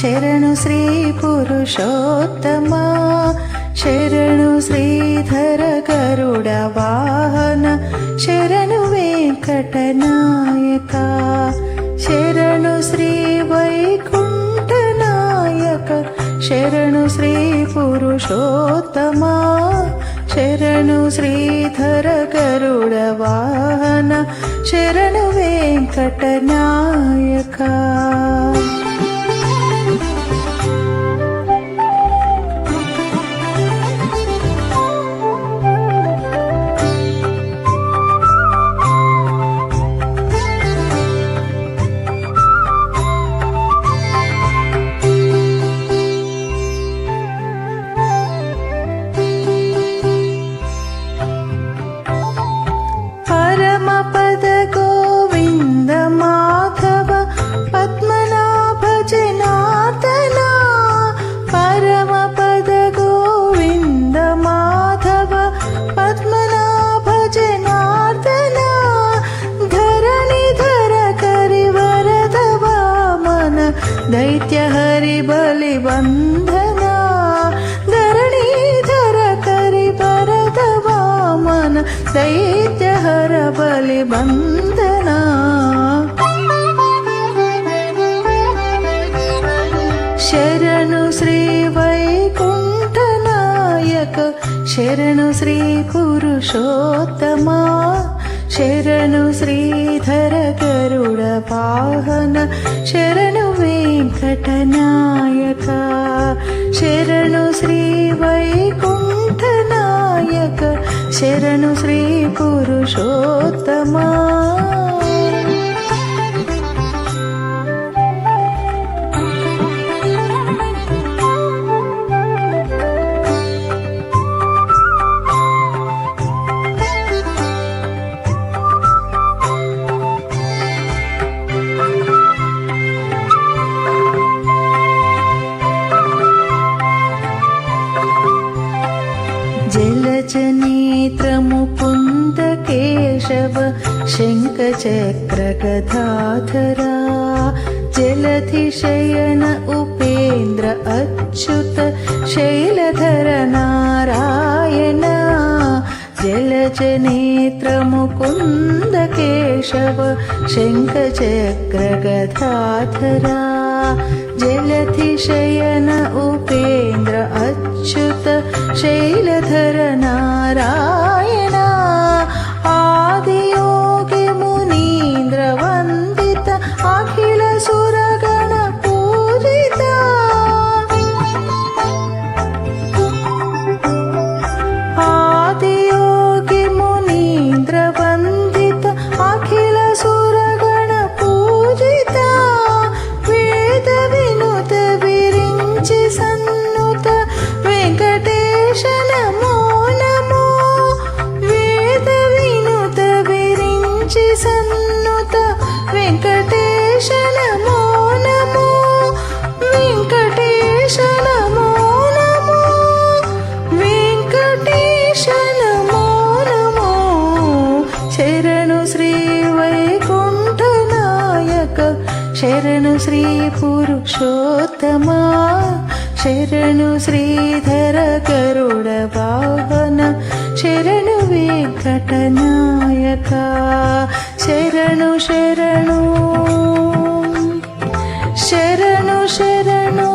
శరణు శ్రీ పురుషోత్తమ శరణు శ్రీధర గరుడ వాహన శరణు వెంకటనాయక శరణు శ్రీ వైకుంఠనాయక శరణు శ్రీ పురుషోత్తమ శరణు శ్రీధర గరుడ వాహన శరణు వెంకటనాయక. దైత్య హరి బలి వందన ధరణిధర కరి వరద వామన దైత్య హర బలి వందన శరణు శ్రీ వైకుంఠనాయక వెంకటనాయక శరణు శ్రీ వైకుంఠనాయక శరణు శ్రీ పురుషోత్తమా. जलजनेत्रमुकुन्द केशव शङ्खचक्रगधाधरा जलधिशयन उपेन्द्र अच्युत शैलधर नारायण जलजनेत्रमुकुन्द केशव शङ्खचक्रगधाधरा जलधिशयन उपेन्द्र अच्युत शैलधर তারা శరణు శ్రీ పురుషోత్తమా శరణు శ్రీధర గరుడ వాహన శరణు వెంకటనాయక శరణు శరణు శరణు శరణు